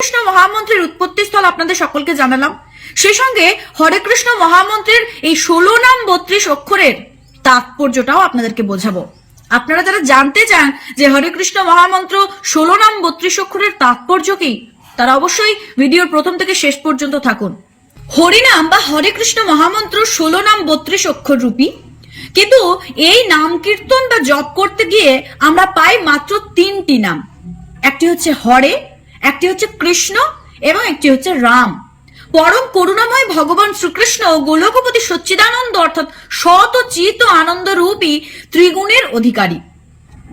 কৃষ্ণ মহামন্ত্রের উৎপত্তি স্থল আপনাদের সকলকে জানালাম। সেই সঙ্গে হরে কৃষ্ণ মহামন্ত্রের এই ষোলো নাম বত্রিশ অক্ষরের তাৎপর্যটাও আপনাদেরকে বোঝাবো। আপনারা যারা জানতে চান যে হরে কৃষ্ণ মহামন্ত্র ষোলো নাম বত্রিশ অক্ষরের তাৎপর্য কি, তারা অবশ্যই ভিডিওর প্রথম থেকে শেষ পর্যন্ত থাকুন। হরিনাম বা হরে কৃষ্ণ মহামন্ত্র ষোলো নাম বত্রিশ অক্ষর রূপী। কিন্তু এই নাম কীর্তন বা জপ করতে গিয়ে আমরা পাই মাত্র তিনটি নাম। একটি হচ্ছে হরে একটি হচ্ছে কৃষ্ণ এবং একটি হচ্ছে রাম। পরম করুণাময় ভগবান শ্রীকৃষ্ণ গোলকপতি সচ্চিদানন্দ অর্থাৎ শত চিত আনন্দ রূপী ত্রিগুণের অধিকারী।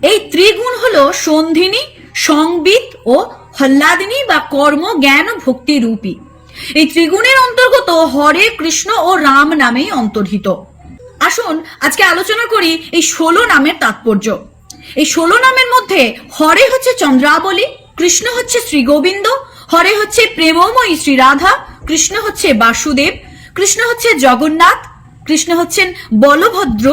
এই ত্রিগুণ হলো সন্ধিনী, সংবিত ও হল্লাদিনী বা কর্ম জ্ঞান ও ভক্তি রূপী এই ত্রিগুণের অন্তর্গত হরে কৃষ্ণ ও রাম নামেই অন্তর্হিত। আসুন আজকে আলোচনা করি এই ষোলো নামের তাৎপর্য। এই ষোলো নামের মধ্যে হরে হচ্ছে চন্দ্রাবলী কৃষ্ণ হচ্ছে শ্রী গোবিন্দ, হরে হচ্ছে প্রেমময়ী শ্রী রাধা, কৃষ্ণ হচ্ছে বাসুদেব, কৃষ্ণ হচ্ছে জগন্নাথ, কৃষ্ণ হচ্ছেন বলভদ্র,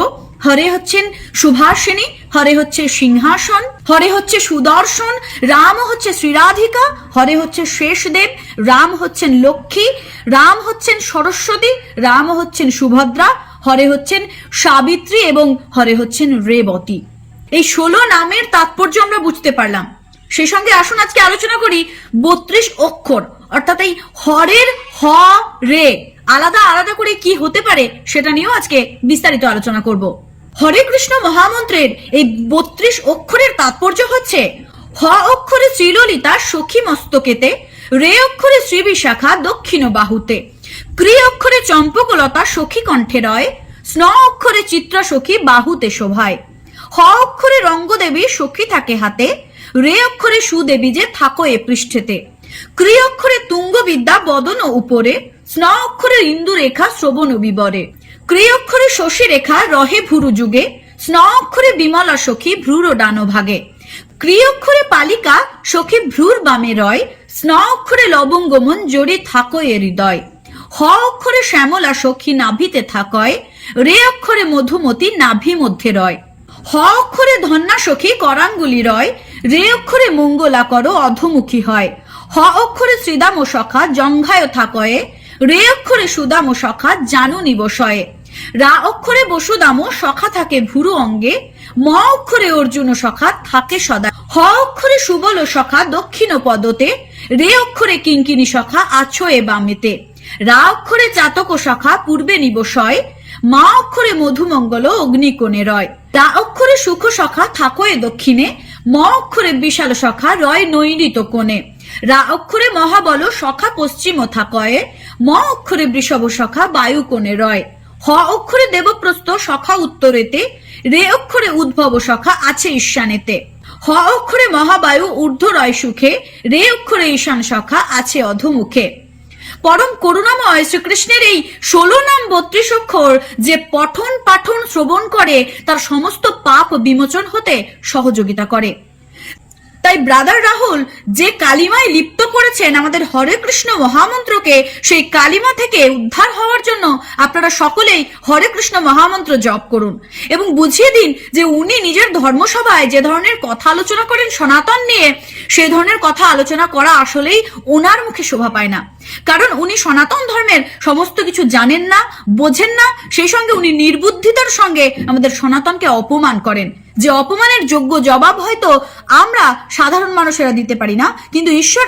হরে হচ্ছেন সুভাষিনী হরে হচ্ছে সিংহাসন, হরে হচ্ছে সুদর্শন, রাম হচ্ছে শ্রীরাধিকা হরে হচ্ছে শেষদেব, রাম হচ্ছেন লক্ষ্মী, রাম হচ্ছেন সরস্বতী, রাম হচ্ছেন সুভদ্রা, হরে হচ্ছেন সাবিত্রী এবং হরে হচ্ছেন রেবতী। এই ষোলো নামের তাৎপর্য আমরা বুঝতে পারলাম। সেই সঙ্গে আসুন, আজকে আলোচনা করি বত্রিশ অক্ষর, অর্থাৎ এই হরের হ, রে, আলাদা আলাদা করে কি হতে পারে সেটা নিয়েও আজকে বিস্তারিত আলোচনা করব। হরে কৃষ্ণ মহামন্ত্রের এই বত্রিশ অক্ষরের তাৎপর্য হচ্ছে, হ অক্ষরে শ্রীললিতা সখী মস্তকেতে, রে অক্ষরে শ্রী বিশাখা দক্ষিণ বাহুতে ক্রি অক্ষরে চম্পকলতা সখী কণ্ঠে রয়, স্ন অক্ষরে চিত্রা সখী বাহুতে শোভায়, হ অক্ষরে রঙ্গদেবী সখী থাকে হাতে রে অক্ষরে সুদেবী যে থাকো এ পৃষ্ঠেতে। ক্রি অক্ষরে তুঙ্গবিদ্যা বদন উপরে স্ন অক্ষরে ইন্দু রেখা শ্রবণ বিবরে। ক্রি অক্ষরে শশী রেখা রহে ভুরু যুগে স্ন অক্ষরে বিমলা সখী ভ্রুর ডানো ভাগে। ক্রি অক্ষরে পালিকা সখী ভ্রুর বামে রয় স্ন অক্ষরে লবঙ্গমন জড়ি থাকো এ হৃদয়। হ অক্ষরে শ্যামলা সখী নাভিতে থাকয় রে অক্ষরে মধুমতি নাভি মধ্যে রয়। হ অক্ষরে ধন্যা সখী করাঙ্গুলি রয় রে অক্ষরে মঙ্গলা করো, অধমুখী হয়। হ অক্ষরে শ্রীদাম সখা, জঙ্ঘায় থাকয়ে। রে অক্ষরে সুদাম সখা জানু নিবসয়ে রা অক্ষরে বসুদাম সখা থাকে ভুরু অঙ্গে। ম অক্ষরে অর্জুন সখা থাকে সদা। হ অক্ষরে সুবল সখা দক্ষিণ পদতে। রে অক্ষরে কিঙ্কিনী সখা আছো এ বামেতে। রা অক্ষরে চাতক সখা পূর্বে নিবসয়। মা অক্ষরে মধুমঙ্গল অগ্নিকোণে রয়। রা অক্ষরে সুখ সখা এ দক্ষিণে, ম অক্ষরে বিশাল সখা রয় নৈরিত কোণে। রা অক্ষরে মহাবল সখা পশ্চিম থাকয়ে, ম অক্ষরে বৃষভ সখা বায়ু কোণে রয়। হ অক্ষরে দেবপ্রস্ত সখা উত্তরেতে, রে অক্ষরে উদ্ভব সখা আছে ঈশানেতে। হ অক্ষরে মহাবায়ু ঊর্ধ্ব রয় সুখে, রে অক্ষরে ঈশান সখা আছে অধমুখে। পরম করুণাময় শ্রীকৃষ্ণের এই ষোলো নাম বত্রিশ অক্ষর যে পঠন পাঠন শ্রবণ করে, তার সমস্ত পাপ বিমোচন হতে সহযোগিতা করে। তাই ব্রাদার রাহুল যে কালিমায় লিপ্ত করেছেন আমাদের হরে কৃষ্ণ মহামন্ত্রকে, সেই কালিমা থেকে উদ্ধার হওয়ার জন্য আপনারা সকলেই হরে কৃষ্ণ মহামন্ত্র জপ করুন এবং বুঝিয়ে দিন যে উনি নিজের ধর্মসভায় যে ধরনের কথা আলোচনা করেন সনাতন নিয়ে, সেই ধরনের কথা আলোচনা করা আসলেই ওনার মুখে শোভা পায় না। কারণ উনি সনাতন ধর্মের সমস্ত কিছু জানেন না, বোঝেন না, সেই সঙ্গে উনি নির্বুদ্ধিতার সঙ্গে আমাদের সনাতনকে অপমান করেন। যে অপমানের যোগ্য জবাব হয়তো আমরা সাধারণ মানুষেরা দিতে পারি না, কিন্তু ঈশ্বর